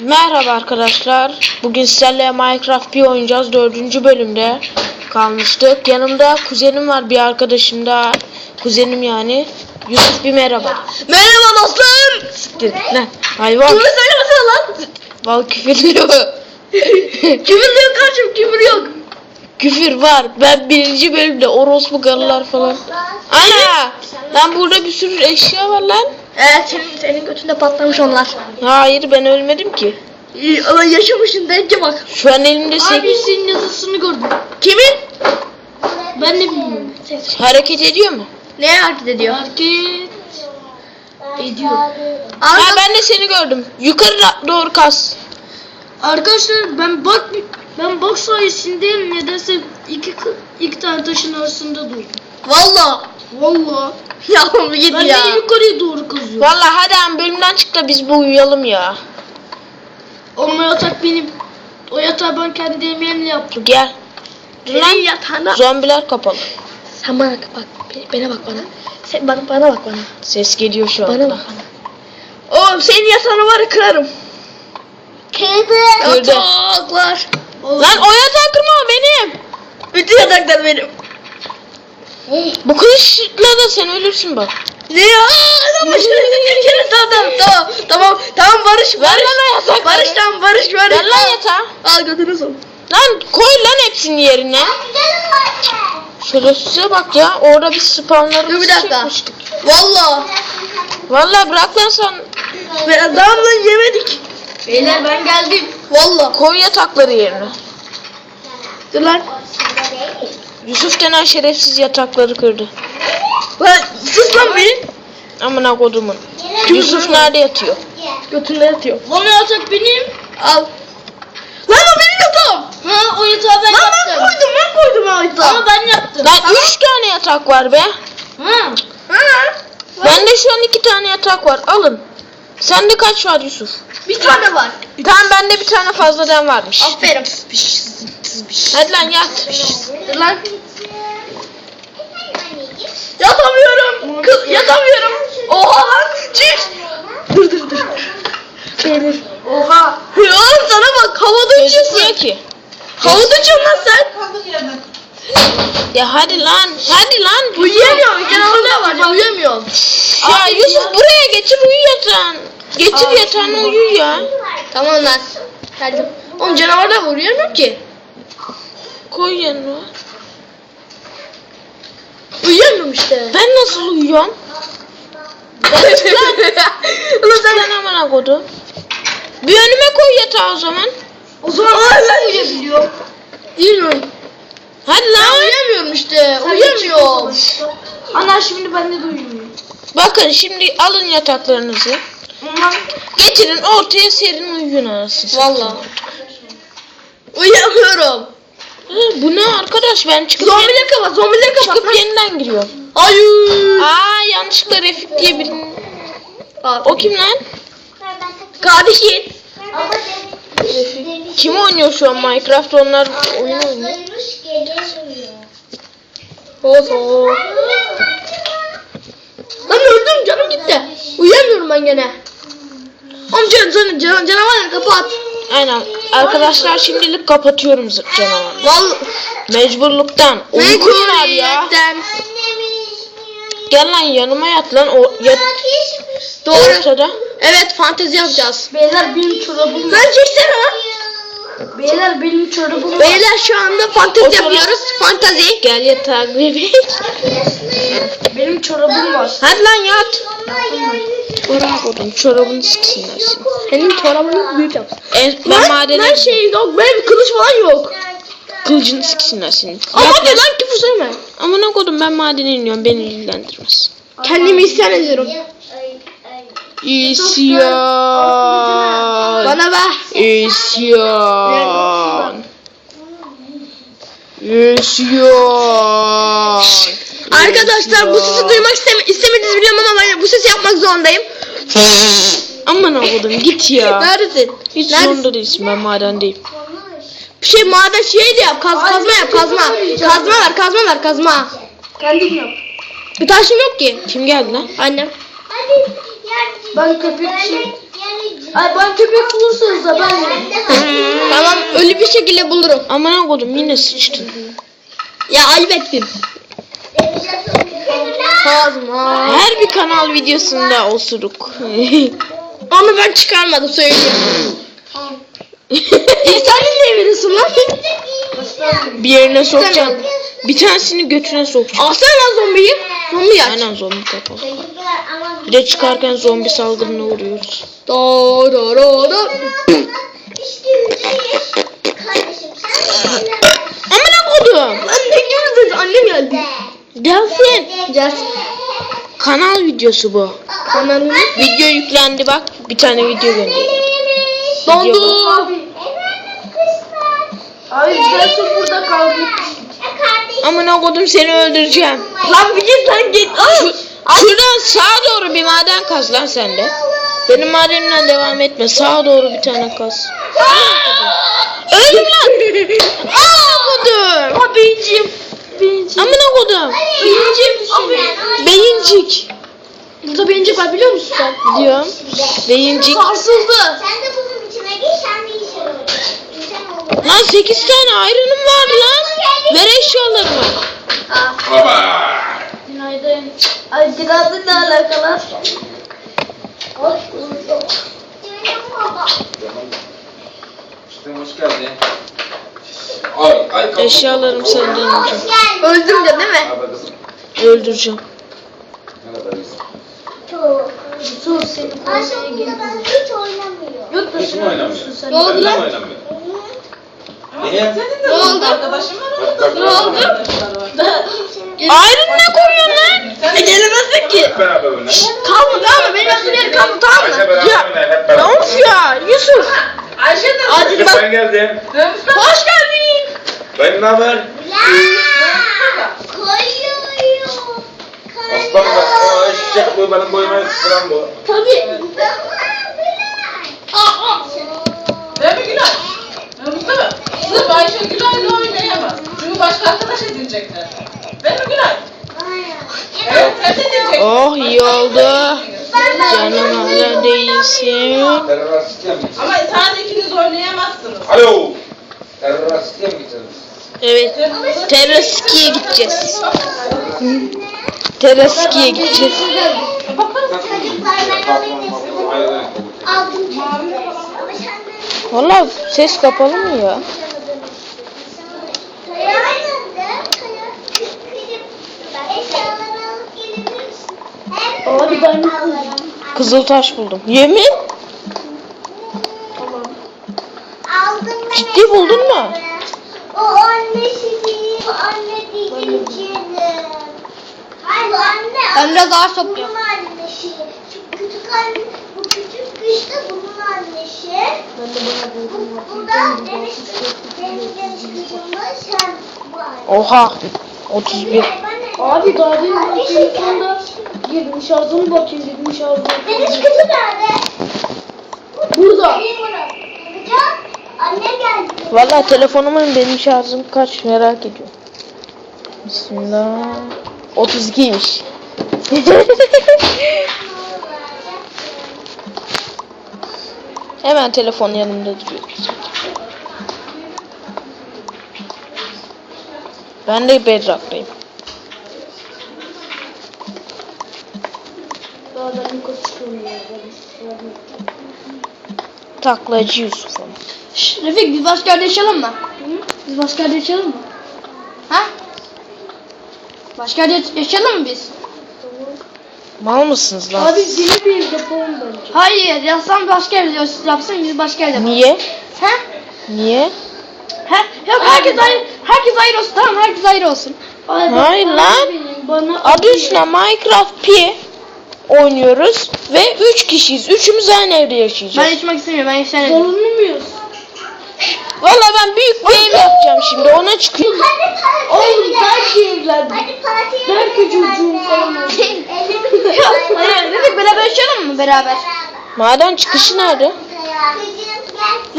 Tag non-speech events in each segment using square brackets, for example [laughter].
Merhaba arkadaşlar. Bugün sizlerle Minecraft bir oynayacağız. Dördüncü bölümde kalmıştık. Yanımda kuzenim var, bir arkadaşım da. Kuzenim yani. Yusuf bir merhaba. Merhaba dostlar. Siktir. Ne? Hayvan. Bunu söylemesene lan. Bal küfürlüyor. Küfür yok [laughs] kardeşim küfür yok. Küfür var. Ben birinci bölümde orospu karılar falan. Ana! Lan burada bir sürü eşya var lan. Evet senin, senin götünde patlamış onlar. Hayır ben ölmedim ki. İyi, Ama yaşamışsın dence bak. Şu an elimde Abi senin yazısını gördüm. Kimin? Ben de bilmiyorum. hareket ediyor mu? Neye hareket ediyor? Hareket ediyor. Ha Arka... ben de seni gördüm. Yukarı doğru kas. Arkadaşlar ben bak ben bak sayesinde nedense iki iki tane taşın arasında durdum. Valla. Vallahi. [laughs] Ya git Ben ya. de yukarıya doğru kazıyorum. Vallahi hadi an bölümden çık da biz bu uyuyalım ya. Ama yatak benim. O yatağı ben kendi emeğimle yaptım. Gel. Senin yatağına. Zombiler kapalı. Sen bana bak. Bana bak bana. Sen bana, bana bak bana. Ses geliyor şu Bana anda. bak bana. Oğlum senin yatağını var ya kırarım. Kırdı. Yataklar. Lan o yatağı kırma o benim. Bütün yataklar benim. Bu kılıçla da sen ölürsün bak. Ne ya? Adam başına geçelim. Tamam tamam tamam. Tamam tamam barış Ver barış. lan o yatakları. Barış tamam barış barış. Ver lan yatağı. Al götünü sok. Lan koy lan hepsini yerine. Şöyle size bak ya. Orada bir spawnlarımızı bir dakika. çekmiştik. Valla. Vallahi bırak lan sen. Ben adamla yemedik. Beyler ben geldim. Valla. Koy yatakları yerine. Dur lan. Yusuf denen şerefsiz yatakları kırdı. Lan sus lan bir. Amına kodumun. Yusuf nerede yatıyor? Götünde yatıyor. Lan o yatak benim. Al. Lan o benim yatağım. Ha o yatağı ben Lan ben yaptım. koydum ben koydum o yatağı. Ama ben yaptım. Lan üç tane yatak var be. Ha. Ha? Bende şu an iki tane yatak var. Alın. Sende kaç var Yusuf? Bir tane var. Tamam bende bir tane fazladan varmış. Aferin. Hadi lan yat. Dur lan. Yatamıyorum. Kız yatamıyorum. Oha lan. Çiş. Dur dur dur. Dur. Oha. Ya oğlum sana bak havada uçuyorsun. ki. Havada uçuyorsun lan sen. Ya hadi lan. Hadi lan. Uyuyamıyorum. Canavarlar var ya uyuyamıyorum. Ya Yusuf buraya getir uyu yatağın. Getir yatağını uyu ya. Tamam lan. Geldim. Oğlum canavarlar var uyuyamıyorum ki. Koy yanına. Uyuyamıyorum işte. Ben nasıl uyuyorum? [laughs] Ulan sen amına kodu. Bir önüme koy yatağı o zaman. o zaman ben uyuyabiliyorum. İyi mi? Hadi Ben lan. uyuyamıyorum işte. Uyuyamıyorum. Ana şimdi bende de uyumuyor. Bakın şimdi alın yataklarınızı. Aman. Getirin ortaya serin uyuyun anasını. Valla. Uyuyamıyorum. Hı, Bu ne arkadaş ben çıkıp, Zombiler kapat, zombiler kapat. çıkıp yeniden giriyorum. Hayır. Aa yanlışlıkla Refik diye birinin. Abi. O kim lan? Kardeşin. Kim oynuyor şu an Minecraft onlar oyun oynuyor. Oho. Lan öldüm canım gitti. Uyuyamıyorum ben gene. Oğlum can, can, can, canavarları kapat. Aynen arkadaşlar şimdilik kapatıyorum zırt canavarı. Vallahi. Mecburluktan. Uykum var ya. Mecburiyetten. Gel lan yanıma yat lan. O yat Doğru. ortada. Evet fantezi yapacağız. Beyler benim çorabım. Lan çeksene lan. Beyler benim çorabım var. Beyler şu anda fantezi çorap- yapıyoruz. Fantezi. Gel yatağa bebek. Benim çorabım var. Hadi lan yat. Oğlum oğlum çorabını siksinler seni. Senin çorabını büyük yapsın. En, ben Lan, madene lan şey yok. Benim kılıç falan yok. kılıcını siksinler senin. Ama hadi lan. lan küfür söyleme. Amına kodum ben madene iniyorum beni ilgilendirmez. Kendimi isyan ediyorum. İsyan. Bana ver. İsyan. İsyan. Arkadaşlar bu sesi duymak istemi istemediğinizi biliyorum ama ben bu sesi yapmak zorundayım. Aman oğlum git ya. Neredesin? Hiç Neredesin? zorunda değilsin ben madendeyim. Bir şey maden şey de yap. Kaz, kazma yap kazma. Kazma ver kazma ver kazma. Kendim yap. Bir taşım yok ki. Kim geldi lan? Annem. Ben köpek Ay ben köpek bulursanız da ben. Tamam ölü bir şekilde bulurum. Amına kodum yine sıçtın. Ya ayıp ettin. Ağzıma. Her bir kanal videosunda osuruk. [laughs] Onu ben çıkarmadım söyleyeyim. İnsan niye veriyorsun lan? bir yerine sokacaksın. Bir tanesini götüne sokacaksın. Alsana zombiyi. Zombi aç. Aynen zombi kapalı. Bir de çıkarken zombi saldırına uğruyoruz. Do do do do. Amına kodum. Lan ne diyorsun? Annem geldi. Gelsin. Gelsin. Kanal videosu bu. Kanalını. Video yüklendi bak. Bir tane video gönder. Dondu. Ay ben su burada kaldım. Amına kodum seni öldüreceğim. Lan bir git lan git. Şu, şuradan sağa doğru bir maden kaz lan sen de. Benim madenimden devam etme. Sağa doğru bir tane kaz. Öldüm lan. [laughs] Amına kodum. Ha. Beyinciyim. Amına kodum. Beyinciyim. Beyincik. Burada beyincik var biliyor musun sen? Diyorum. Beyincik. Sarsıldı. Sen de bunun içine giy, sen de işe. Lan 8 tane ayrınım var lan. Ver eşyalarımı. Günaydın. Ay günaydın ne alakalı? Hoş bulduk. Baba. Hoş geldin. Ay, ay kapı. Eşyalarım senden geldin. Öldüm de değil mi? Merhaba kızım. Öldüreceğim. Merhaba kızım. Çok. Yusuf seni Ayşe geldim. ben hiç oynamıyorum. Yurt Kim dışına oynamıyor? gidiyorsun sen. Ne oldu Sen de mi oynamıyorsun? Niye? Ne oldu? Bak, bak, Ne bak. oldu? Ayrın ne koyuyorsun lan? E gelemezsin ki. Beraber oynayalım. Kalma tamam mı? Benim aklım yer kalma tamam Ayşe mı? beraber Ya, oynayalım. Hep Ya beraber. of ya Yusuf. Acil bak. Ben geldim. Hoş geldin. Dayım ne haber? La. Koyuyorum. Aslanım bak. Aa, eşek bu benim boyuma sıran bu. Tabii. Değil mi Gülay? Mustafa, sırf Ayşe Gülay'la oynayamaz. Çünkü başka arkadaş edinecekler. Değil mi Gülay? Evet, sen de edineceksin. Oh iyi oldu. Canım hala değilsin. Ama sadece ikiniz oynayamazsınız. Alo. Teröristliğe mi gideceğiz? Evet. Teraski'ye gideceğiz. Teraski'ye gideceğiz. Aldım çocukları. Ama sen de Valla ses kapalı mı ya? Abi ben Kızıl taş buldum. Yemin? Ciddi buldun mu? O annesi değil, o anne canım. Hayır anne. Ben Bunun topluyorum. annesi. Şu küçük anne, bu küçük annesi. Bu, bu da deniz, deniz anne. Oha. 31. Abi daha demin ben telefonda girdim şarjını bakayım dedim şarjı. Deniz kızı nerede? Burada. Anne geldi. Valla telefonumun benim şarjım kaç merak ediyorum. Bismillah. 32'ymiş. [laughs] Hemen telefon yanımda duruyor. Ben de Bedrock'tayım. Taklacı Yusuf'um. Refik biz başka yerde yaşayalım mı? Biz başka yerde yaşayalım mı? Ha? Başka yerde yaşayalım mı biz? Mal mısınız lan? Abi yeni bir yapalım bence. Hayır, yapsam başka yerde yapsın biz başka yerde yapalım. Niye? Ha? Niye? Ha? Yok herkes ayrı, herkes ayrı olsun tamam herkes ayrı olsun. Ay, Hayır bana lan. benim, Bana Adı üstüne Minecraft Pi oynuyoruz ve 3 kişiyiz. Üçümüz aynı evde Ben yaşayacağız. yaşamak istemiyorum ben yaşamak Zorunlu muyuz? Valla ben büyük bir ev yapacağım şimdi. Ona parti Oğlum. Hadi parti Belki çocuğum falan Refik [laughs] beraber yaşayalım mı beraber? Maden çıkışı nerede?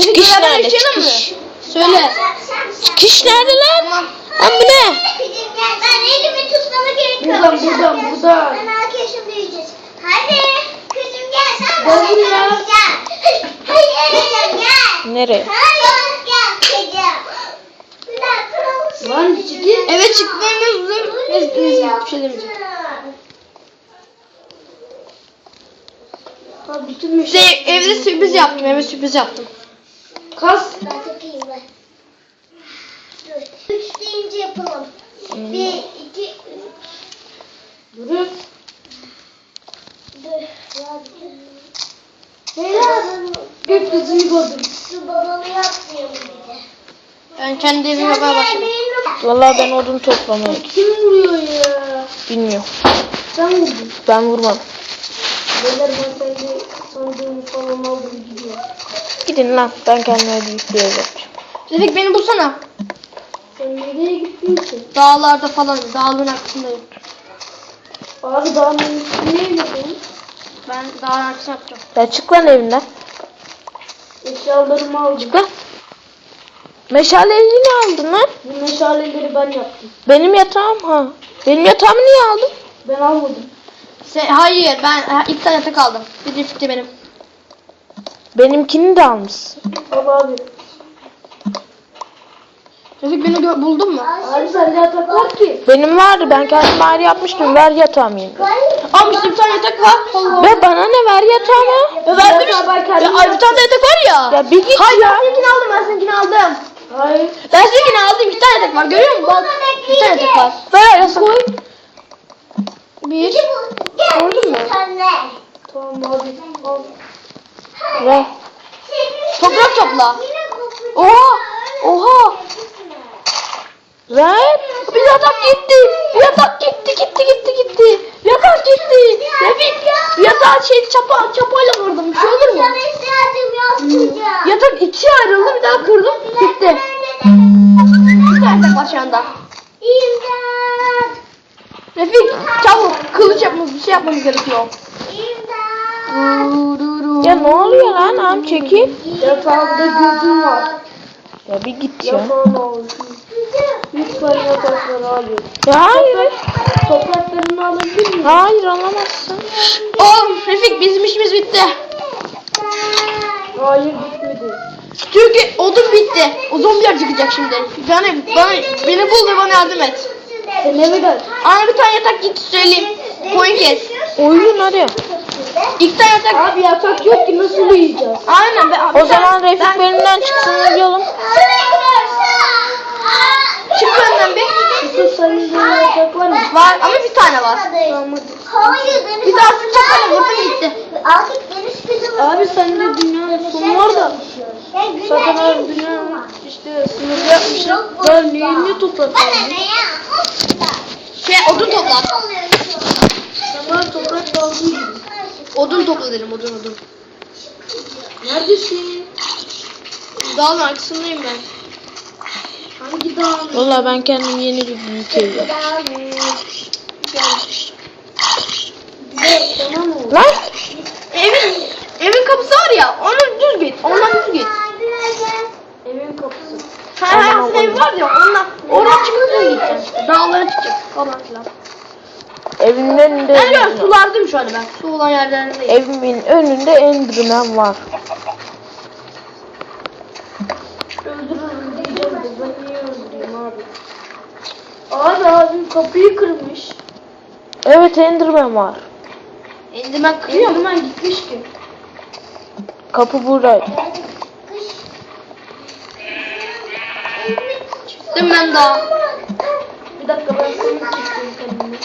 Çıkış beraber nerede? yaşayalım mı? Çıkış. Söyle. Çıkış nerede lan? Lan bu ne? Ben elimi tutmama gerek yok. Buradan, buradan, buradan. Ben arkadaşım büyüyeceğiz. Hadi kızım gel sen bana buraya- sarılacaksın. Nereye? Evet çıkmamız. Neyse neyse bir şey. Ha bütün Size evde sürpriz yaptım. Eve sürpriz yaptım. Kas. Üç deyince yapalım. Bir, iki, üç. Durun. Dur. Helal. Gökyüzünü gördüm. Şu babamı yapmayalım bir de. Ben kendi evime başladım. Vallahi ben odun toplamaya Kim vuruyor ya? bilmiyorum. Sen vurdun. Ben vurmadım. Beyler ben sende sandığımı falan aldım gidiyor. Gidin lan ben kendime büyük bir ev yapacağım. Refik beni bulsana. Sen nereye gittin ki? Dağlarda falan. Dağların arkasındayım. Abi daha ne yapıyorsun? Ben dağın arkasına yapacağım. Ya çık lan evinden. Eşyalarımı aldım. Çık lan. Meşaleyi yine aldın lan. Bu meşaleleri ben yaptım. Benim yatağım ha. Benim yatağımı niye aldın? Ben almadım. Se hayır ben ha, ilk tane yatak aldım. Bir de fikri benim. Benimkini de almışsın. Al abi. Refik beni gö- buldun mu? Abi sende yatak var ki. Benim vardı ben kendim ayrı yapmıştım. Ver yatağımı yine. İşte bir tane yatak var. Ve bana ne ver yatağımı? Ya verdim işte. Ya, ay, bir tane de yatak var ya. Ya bir git Hayır ya. ben seninkini aldım ben seninkini aldım. Hayır. Ben seninkini aldım. İki tane yatak var görüyor musun? Bak bir tane yatak var. Ver yatak. Bir. Gel Gördün mü? senle. Tamam abi. Ver. Toprak topla. Oha. Ver. Bir yatak gitti. Bir yatak gitti gitti gitti gitti. Yatak gitti. Refik bir yatağı şey çapa çapayla vurdum. Bir şey olur mu? Yatak ikiye ayrıldı bir daha kırdım. Gitti. Bir tane. İmdat. Refik çabuk kılıç yapmamız bir şey yapmamız gerekiyor. İmdat. Ya ne oluyor lan am çekil. Yatağımda gözüm var. Ya bir git ya. Yatağımı yatakları alayım. Ya hayır. Topraklarını alabilir miyim? Hayır alamazsın. Oğlum Refik bizim işimiz bitti. Hayır bitmedi. Çünkü odun bitti. O zombiler çıkacak şimdi. Yani bana, beni bul ve bana yardım et. Sen eve gel. Ana bir tane yatak gitti söyleyeyim. Koyun kes. Oyun hadi. İlk tane yatak. Abi yatak yok ki nasıl uyuyacağız? Aynen. Ben, O zaman Refik benimden çıksın uyuyalım. Çık önden bir. De yatak var mı? Var ama bir tane var. Hayır deniz Bir daha su çakala vurdum gitti. Artık deniz kızı Abi sende dünyanın sonu var da. Zaten abi dünyanın işte sınırı yapmışlar. Ya neyini topladın? Bana ne ya? Şey odun topla. Sabah toprak gibi. Odun topla dedim odun odun. Neredesin? Dağın arkasındayım ben. Hangi dağ? Valla ben kendim yeni bir büyük ev? Lan Evin evin kapısı var ya onun düz git. Ondan düz git. Evin kapısı. Ha ha sizin ev var ya ondan oradan çıkıp düz gideceksin. Dağlara çıkacak falan filan. evimin önünde Ben Enderman. sulardayım şu anda ben. Su olan yerlerdeyim. Evimin önünde Enderman var. Abi? Abi abim kapıyı kırmış. Evet Enderman var. Endimen kırıyor mu? Enderman gitmiş ki. Kapı buradaydı. Çıktım ben daha. Bir dakika ben seni çekeyim kendimi.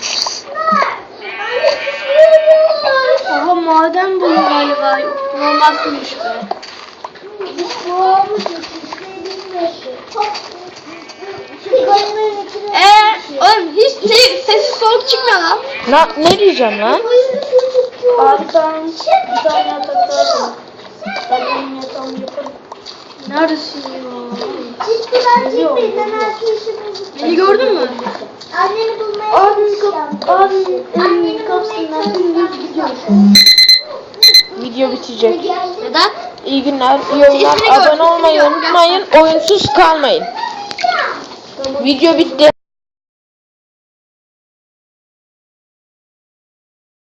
Aha maden bulu galiba. Normal suymuş be. Eee oğlum hiç se- sessiz soluk çıkmıyor lan. Na, ne diyeceğim lan? Abi tamam. Bir tane. Ben benim yatağımı yaparım. Neredesin ya? Beni gördün mü? Anneni bulmaya Abim kap abim dümdüz gidiyor. Video bitecek. Neden? İyi günler, iyi gör, Abone olmayı unutmayın. Oyunsuz kalmayın. Video bitti.